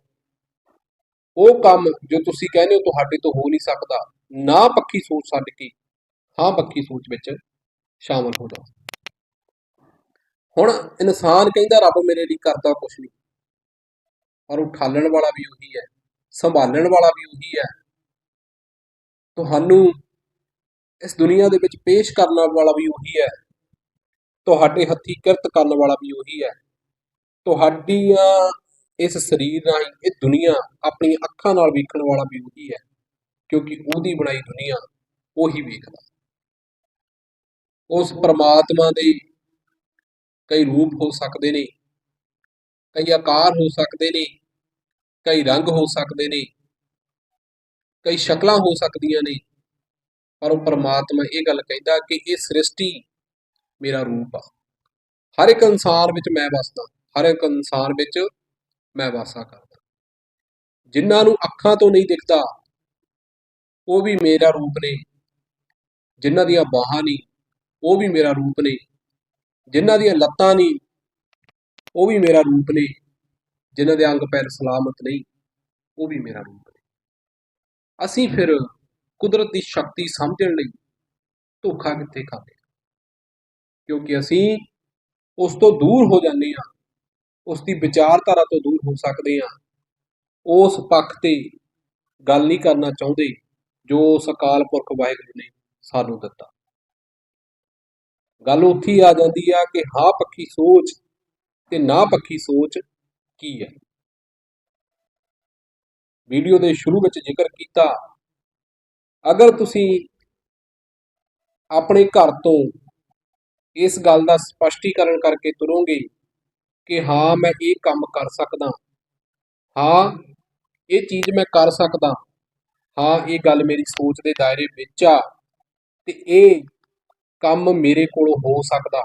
ਉਹ ਕੰਮ ਜੋ ਤੁਸੀਂ ਕਹਿੰਦੇ ਹੋ ਤੁਹਾਡੇ ਤੋਂ ਹੋ ਨਹੀਂ ਸਕਦਾ, ਨਾ ਪੱਕੀ ਸੋਚ ਛੱਡ ਕੇ, ਹਾਂ ਪੱਕੀ ਸੋਚ ਵਿੱਚ ਸ਼ਾਮਲ ਹੋ ਜਾਓ। ਹੁਣ ਇਨਸਾਨ ਕਹਿੰਦਾ, ਰੱਬ ਮੇਰੇ ਲਈ ਕਰਦਾ ਕੁਝ ਨਹੀਂ। ਪਰ ਉਠਾਲਣ ਵਾਲਾ ਵੀ ਉਹੀ ਹੈ, ਸੰਭਾਲਣ ਵਾਲਾ ਵੀ ਉਹੀ ਹੈ। ਤੁਹਾਨੂੰ ਇਸ ਦੁਨੀਆ ਦੇ ਵਿੱਚ ਪੇਸ਼ ਕਰਨ ਵਾਲਾ ਵੀ ਉਹੀ ਹੈ। ਤੁਹਾਡੇ ਹੱਥੀ ਕਿਰਤ ਕਰਨ ਵਾਲਾ ਵੀ ਉਹੀ ਹੈ। ਤੁਹਾਡੀਆਂ ਇਸ ਸਰੀਰ ਰਾਹੀਂ ਇਹ ਦੁਨੀਆ ਆਪਣੀਆਂ ਅੱਖਾਂ ਨਾਲ ਵੇਖਣ ਵਾਲਾ ਵੀ ਉਹੀ ਹੈ, ਕਿਉਂਕਿ ਉਹਦੀ ਬਣਾਈ ਦੁਨੀਆ ਉਹੀ ਵੇਖਦਾ। ਉਸ ਪਰਮਾਤਮਾ ਦੇ ਕਈ ਰੂਪ ਹੋ ਸਕਦੇ ਨੇ, ਕਈ ਆਕਾਰ ਹੋ ਸਕਦੇ ਨੇ, ਕਈ ਰੰਗ ਹੋ ਸਕਦੇ ਨੇ, ਕਈ ਸ਼ਕਲਾਂ ਹੋ ਸਕਦੀਆਂ ਨੇ ਪਰ ਉਹ ਪਰਮਾਤਮਾ ਇਹ ਗੱਲ ਕਹਿੰਦਾ ਕਿ ਇਹ ਸ੍ਰਿਸ਼ਟੀ ਮੇਰਾ ਰੂਪ ਆ। ਹਰ ਇੱਕ ਇਨਸਾਨ ਵਿੱਚ ਮੈਂ ਵਸਦਾ, ਹਰ ਇੱਕ ਇਨਸਾਨ ਵਿੱਚ ਮੈਂ ਵਾਸਾ ਕਰਦਾ। ਜਿਨ੍ਹਾਂ ਨੂੰ ਅੱਖਾਂ ਤੋਂ ਨਹੀਂ ਦਿਖਦਾ, ਉਹ ਵੀ ਮੇਰਾ ਰੂਪ ਨੇ। ਜਿਨ੍ਹਾਂ ਦੀਆਂ ਬਾਹਾਂ ਨਹੀਂ, ਉਹ ਵੀ ਮੇਰਾ ਰੂਪ ਨੇ। ਜਿਨ੍ਹਾਂ ਦੀਆਂ ਲੱਤਾਂ ਨਹੀਂ, ਉਹ ਵੀ ਮੇਰਾ ਰੂਪ ਨੇ। ਜਿਨ੍ਹਾਂ ਦੇ ਅੰਗ ਪੈਰ ਸਲਾਮਤ ਨਹੀਂ, ਉਹ ਵੀ ਮੇਰਾ ਰੂਪ ਨੇ। ਅਸੀਂ ਫਿਰ ਕੁਦਰਤ ਦੀ ਸ਼ਕਤੀ ਸਮਝਣ ਲਈ ਧੋਖਾ ਕਿੱਥੇ ਖਾਂਦੇ ਕਿਉਂਕਿ ਅਸੀਂ ਉਸ ਤੋਂ ਦੂਰ ਹੋ ਜਾਂਦੇ ਹਾਂ, ਉਸ ਦੀ ਵਿਚਾਰਧਾਰਾ ਤੋਂ ਦੂਰ ਹੋ ਸਕਦੇ ਹਾਂ, ਉਸ ਪੱਖ ਤੇ ਗੱਲ ਨਹੀਂ ਕਰਨਾ ਚਾਹੁੰਦੇ ਜੋ ਉਸ ਅਕਾਲ ਪੁਰਖ ਵਾਹਿਗੁਰੂ ਨੇ ਸਾਨੂੰ ਦਿੱਤਾ। ਗੱਲ ਉੱਥੇ ਆ ਜਾਂਦੀ ਆ ਕਿ ਹਾਂ ਪੱਕੀ ਸੋਚ ਤੇ ਨਾ ਪੱਕੀ ਸੋਚ ਕੀ ਹੈ? ਵੀਡੀਓ ਦੇ ਸ਼ੁਰੂ ਵਿੱਚ ਜ਼ਿਕਰ ਕੀਤਾ ਅਗਰ ਤੁਸੀਂ ਆਪਣੇ ਘਰ ਤੋਂ ਇਸ ਗੱਲ ਦਾ ਸਪਸ਼ਟੀਕਰਨ ਕਰਕੇ ਤੁਰੋਗੇ ਕਿ ਹਾਂ, ਮੈਂ ਇਹ ਕੰਮ ਕਰ ਸਕਦਾ, ਹਾਂ, ਇਹ ਚੀਜ਼ ਮੈਂ ਕਰ ਸਕਦਾ, ਹਾਂ, ਇਹ ਗੱਲ ਮੇਰੀ ਸੋਚ ਦੇ ਦਾਇਰੇ ਵਿੱਚ ਆ, ਤੇ ਇਹ ਕੰਮ ਮੇਰੇ ਕੋਲ ਹੋ ਸਕਦਾ।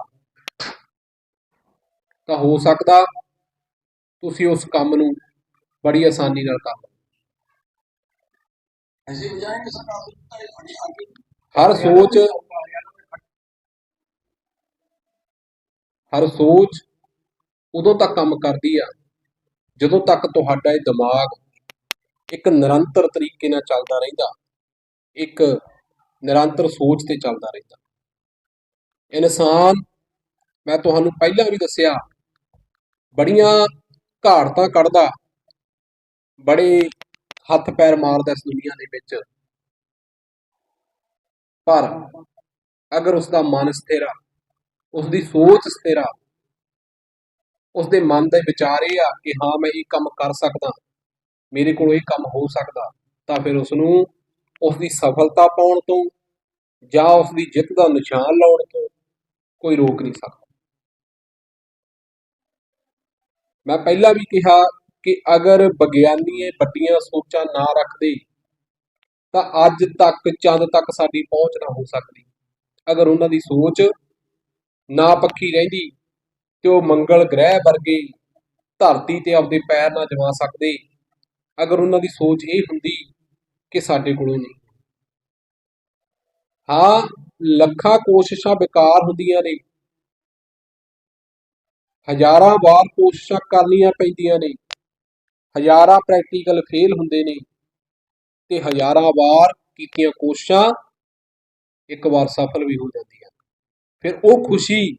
ਤਾਂ ਹੋ ਸਕਦਾ, ਤੁਸੀਂ ਉਸ ਕੰਮ ਨੂੰ ਬੜੀ ਆਸਾਨੀ ਨਾਲ ਕਰ ਲਓ। ਹਰ ਸੋਚ ਹਰ ਸੋਚ ਉਦੋਂ ਤੱਕ ਕੰਮ ਕਰਦੀ ਆ ਜਦੋਂ ਤੱਕ ਤੁਹਾਡਾ ਇਹ ਦਿਮਾਗ ਇੱਕ ਨਿਰੰਤਰ ਤਰੀਕੇ ਨਾਲ ਚੱਲਦਾ ਰਹਿੰਦਾ ਇੱਕ ਨਿਰੰਤਰ ਸੋਚ ਤੇ ਚੱਲਦਾ ਰਹਿੰਦਾ। ਇਨਸਾਨ ਮੈਂ ਤੁਹਾਨੂੰ ਪਹਿਲਾਂ ਵੀ ਦੱਸਿਆ ਬੜੀਆਂ ਘਾੜਤਾਂ ਕੱਢਦਾ ਬੜੇ ਹੱਥ ਪੈਰ ਮਾਰਦਾ ਇਸ ਦੁਨੀਆ ਦੇ ਵਿੱਚ। ਪਰ ਅਗਰ ਉਸ ਦਾ ਮਨ ਸਥਿਰ ਆ ਉਸ ਦੀ ਸੋਚ ਸਥਿਰ ਆ ਉਸ ਦੇ ਮਨ ਦੇ ਵਿਚਾਰ ਇਹ ਆ ਕਿ ਹਾਂ, ਮੈਂ ਇਹ ਕੰਮ ਕਰ ਸਕਦਾ, ਮੇਰੇ ਕੋਲ ਇਹ ਕੰਮ ਹੋ ਸਕਦਾ, ਤਾਂ ਫਿਰ ਉਸ ਨੂੰ ਉਸ ਦੀ ਸਫਲਤਾ ਪਾਉਣ ਤੋਂ ਜਾਂ ਉਸ ਦੀ ਜਿੱਤ ਦਾ ਨਿਸ਼ਾਨ ਲਾਉਣ ਤੋਂ ਕੋਈ ਰੋਕ ਨਹੀਂ ਸਕਦਾ। ਮੈਂ ਪਹਿਲਾਂ ਵੀ ਕਿਹਾ ਕਿ ਅਗਰ ਵਿਗਿਆਨੀਏ ਵੱਡੀਆਂ ਸੋਚਾਂ ਨਾ ਰੱਖਦੇ, ਤਾਂ ਅੱਜ ਤੱਕ ਚੰਦ ਤੱਕ ਸਾਡੀ ਪਹੁੰਚ ਨਾ ਹੋ ਸਕਦੀ। ਅਗਰ ਉਹਨਾਂ ਦੀ ਸੋਚ ਨਾ ਪੱਕੀ ਰਹਿੰਦੀ ਤੇ ਉਹ ਮੰਗਲ ਗ੍ਰਹਿ ਵਰਗੇ ਧਰਤੀ ਤੇ ਆਪਦੇ ਪੈਰ ਨਾ ਜਮਾ ਸਕਦੇ, ਅਗਰ ਉਹਨਾਂ ਦੀ ਸੋਚ ਇਹ ਹੁੰਦੀ ਕਿ ਸਾਡੇ ਕੋਲੋਂ ਨਹੀਂ। ਹਾਂ, ਲੱਖਾਂ ਕੋਸ਼ਿਸ਼ਾਂ ਬੇਕਾਰ ਹੁੰਦੀਆਂ ਨੇ। ਹਜ਼ਾਰਾਂ ਵਾਰ ਕੋਸ਼ਿਸ਼ਾਂ ਕਰਨੀਆਂ ਪੈਂਦੀਆਂ ਨੇ। ਹਜ਼ਾਰਾਂ ਪ੍ਰੈਕਟੀਕਲ ਫੇਲ ਹੁੰਦੇ ਨੇ ਤੇ ਹਜ਼ਾਰਾਂ ਵਾਰ ਕੀਤੀਆਂ ਕੋਸ਼ਿਸ਼ਾਂ ਇੱਕ ਵਾਰ ਸਫਲ ਵੀ ਹੋ ਜਾਂਦੀਆਂ ਫਿਰ ਉਹ ਖੁਸ਼ੀ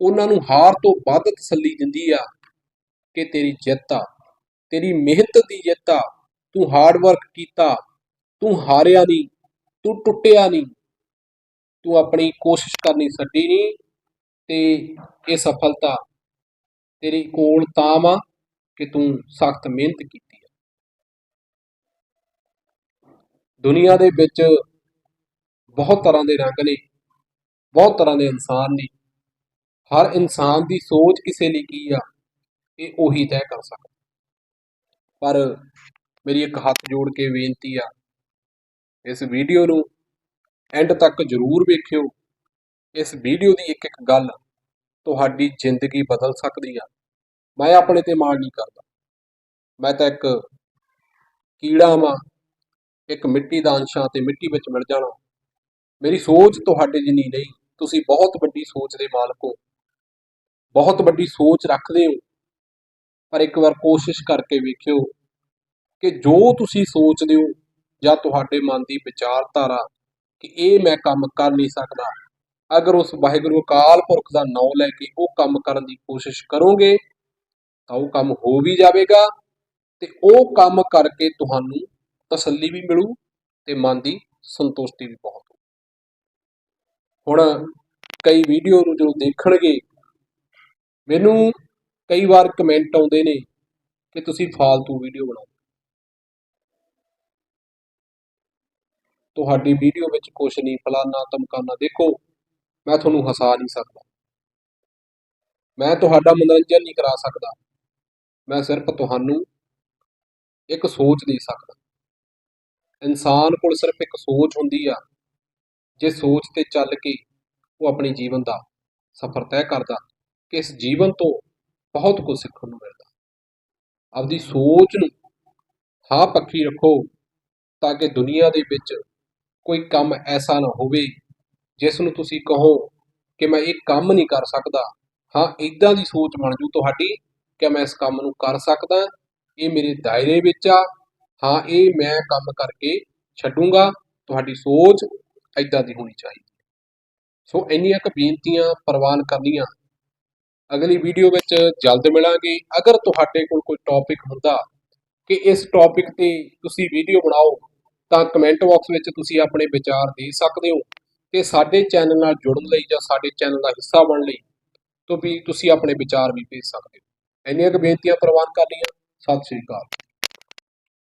ਉਹਨਾਂ ਨੂੰ ਹਾਰ ਤੋਂ ਵੱਧ ਤਸੱਲੀ ਦਿੰਦੀ ਆ ਕਿ ਤੇਰੀ ਜਿੱਤ ਆ, ਤੇਰੀ ਮਿਹਨਤ ਦੀ ਜਿੱਤ ਆ, ਤੂੰ ਹਾਰਡ ਵਰਕ ਕੀਤਾ, ਤੂੰ ਹਾਰਿਆ ਨਹੀਂ, ਤੂੰ ਟੁੱਟਿਆ ਨਹੀਂ, ਤੂੰ ਆਪਣੀ ਕੋਸ਼ਿਸ਼ ਕਰਨੀ ਛੱਡੀ ਨਹੀਂ ਤੇ ਇਹ ਸਫਲਤਾ ਤੇਰੀ ਕੋਲ ਤਾਂ ਵਾ। ਕਿ ਤੂੰ ਸਖਤ ਮਿਹਨਤ ਕੀਤੀ ਹੈ। ਦੁਨੀਆ ਦੇ ਵਿੱਚ ਬਹੁਤ ਤਰ੍ਹਾਂ ਦੇ ਰੰਗ ਨੇ, ਬਹੁਤ ਤਰ੍ਹਾਂ ਦੇ ਇਨਸਾਨ ਨੇ। ਹਰ ਇਨਸਾਨ ਦੀ ਸੋਚ ਕਿਸੇ ਲਈ ਕੀ ਆ, ਇਹ ਉਹੀ ਤੈਅ ਕਰ ਸਕਦਾ। ਪਰ ਮੇਰੀ ਇੱਕ ਹੱਥ ਜੋੜ ਕੇ ਬੇਨਤੀ ਆ, ਇਸ ਵੀਡੀਓ ਨੂੰ ਐਂਡ ਤੱਕ ਜ਼ਰੂਰ ਵੇਖਿਓ। ਇਸ ਵੀਡੀਓ ਦੀ ਇੱਕ ਇੱਕ ਗੱਲ ਤੁਹਾਡੀ ਜ਼ਿੰਦਗੀ ਬਦਲ ਸਕਦੀ ਆ। ਮੈਂ ਆਪਣੇ ਤੇ ਮਾਣ ਨਹੀਂ ਕਰਦਾ। ਮੈਂ ਤਾਂ ਇੱਕ ਕੀੜਾ ਵਾਂ, ਇੱਕ ਮਿੱਟੀ ਦਾ ਅੰਸ਼ਾਂ ਤੇ ਮਿੱਟੀ ਵਿੱਚ ਮਿਲ ਜਾਣਾ। ਮੇਰੀ ਸੋਚ ਤੁਹਾਡੇ ਜਿੰਨੀ ਨਹੀਂ, ਤੁਸੀਂ ਬਹੁਤ ਵੱਡੀ ਸੋਚ ਦੇ ਮਾਲਕ ਹੋ। ਬਹੁਤ ਵੱਡੀ ਸੋਚ ਰੱਖਦੇ ਹੋ, ਪਰ ਇੱਕ ਵਾਰ ਕੋਸ਼ਿਸ਼ ਕਰਕੇ ਵੇਖਿਓ ਕਿ ਜੋ ਤੁਸੀਂ ਸੋਚਦੇ ਹੋ ਜਾਂ ਤੁਹਾਡੇ ਮਨ ਦੀ ਵਿਚਾਰਧਾਰਾ ਕਿ ਇਹ ਮੈਂ ਕੰਮ ਕਰ ਨਹੀਂ ਸਕਦਾ, ਅਗਰ ਉਸ ਵਾਹਿਗੁਰੂ ਅਕਾਲ ਪੁਰਖ ਦਾ ਨਾਮ ਲੈ ਕੇ ਉਹ ਕੰਮ ਕਰਨ ਦੀ ਕੋਸ਼ਿਸ਼ ਕਰੋਗੇ ਤਾਂ ਉਹ ਕੰਮ ਹੋ ਵੀ ਜਾਵੇਗਾ ਤੇ ਉਹ ਕੰਮ ਕਰਕੇ ਤੁਹਾਨੂੰ ਤਸੱਲੀ ਵੀ ਮਿਲੂ ਤੇ ਮਨ ਦੀ ਸੰਤੁਸ਼ਟੀ ਵੀ ਬਹੁਤ ਹੁਣ ਕਈ ਵੀਡੀਓ ਨੂੰ ਜਦੋਂ ਦੇਖਣਗੇ, ਮੈਨੂੰ ਕਈ ਵਾਰ ਕਮੈਂਟ ਆਉਂਦੇ ਨੇ ਕਿ ਤੁਸੀਂ ਫਾਲਤੂ ਵੀਡੀਓ ਬਣਾਓ। ਤੁਹਾਡੀ ਵੀਡੀਓ ਵਿੱਚ ਕੁਝ ਨਹੀਂ, ਫਲਾਨਾ ਧਮਕਾਨਾ ਦੇਖੋ, ਮੈਂ ਤੁਹਾਨੂੰ ਹਸਾ ਨਹੀਂ ਸਕਦਾ। ਮੈਂ ਤੁਹਾਡਾ ਮਨੋਰੰਜਨ ਨਹੀਂ ਕਰਾ ਸਕਦਾ। ਮੈਂ ਸਿਰਫ ਤੁਹਾਨੂੰ ਇੱਕ ਸੋਚ ਦੇ ਸਕਦਾ। ਇਨਸਾਨ ਕੋਲ ਸਿਰਫ ਇੱਕ ਸੋਚ ਹੁੰਦੀ ਆ, ਜੇ ਸੋਚ ਤੇ ਚੱਲ ਕੇ ਉਹ ਆਪਣੇ ਜੀਵਨ ਦਾ ਸਫ਼ਰ ਤੈਅ ਕਰਦਾ ਕਿ ਇਸ ਜੀਵਨ ਤੋਂ ਬਹੁਤ ਕੁਝ ਸਿੱਖਣ ਨੂੰ ਮਿਲਦਾ। ਆਪਦੀ ਸੋਚ ਨੂੰ ਹਾਂ ਪੱਕੀ ਰੱਖੋ ਤਾਂ ਕਿ ਦੁਨੀਆ ਦੇ ਵਿੱਚ ਕੋਈ ਕੰਮ ਐਸਾ ਨਾ ਹੋਵੇ ਜਿਸ ਨੂੰ ਤੁਸੀਂ ਕਹੋ ਕਿ ਮੈਂ ਇਹ ਕੰਮ ਨਹੀਂ ਕਰ ਸਕਦਾ। ਹਾਂ ਇਦਾਂ ਦੀ ਸੋਚ ਬਣ ਜੂ ਤੁਹਾਡੀ ਕਿ ਮੈਂ ਇਸ ਕੰਮ ਨੂੰ ਕਰ ਸਕਦਾ ਇਹ ਮੇਰੇ ਦਾਇਰੇ ਵਿੱਚ ਆ। ਹਾਂ, ਇਹ ਮੈਂ ਕੰਮ ਕਰਕੇ ਛੱਡੂੰਗਾ। ਤੁਹਾਡੀ ਸੋਚ ਇਦਾਂ ਦੀ ਹੋਣੀ ਚਾਹੀਦੀ ਸੋ ਇੰਨੀਆਂ ਕੁ ਬੇਨਤੀਆਂ, ਪ੍ਰਵਾਨ ਕਰਨੀਆਂ। ਅਗਲੀ ਵੀਡੀਓ ਵਿੱਚ ਜਲਦ ਮਿਲਾਂਗੇ। ਅਗਰ ਤੁਹਾਡੇ ਕੋਲ ਕੋਈ ਟੌਪਿਕ ਹੁੰਦਾ ਕਿ ਇਸ ਟੌਪਿਕ ਤੇ ਤੁਸੀਂ ਵੀਡੀਓ ਬਣਾਓ, ਤਾਂ ਕਮੈਂਟ ਬਾਕਸ ਵਿੱਚ ਤੁਸੀਂ ਆਪਣੇ ਵਿਚਾਰ ਦੇ ਸਕਦੇ ਹੋ ਤੇ ਸਾਡੇ ਚੈਨਲ ਨਾਲ ਜੁੜਨ ਲਈ ਜਾਂ ਸਾਡੇ ਚੈਨਲ ਦਾ ਹਿੱਸਾ ਬਣਨ ਲਈ, ਤੋਂ ਵੀ ਤੁਸੀਂ ਆਪਣੇ ਵਿਚਾਰ ਵੀ ਭੇਜ ਸਕਦੇ ਹੋ। ਇੰਨੀਆਂ ਕੁ ਬੇਨਤੀਆਂ ਪ੍ਰਵਾਨ ਕਰਨੀਆਂ ਸਤਿ ਸ਼੍ਰੀ ਅਕਾਲ।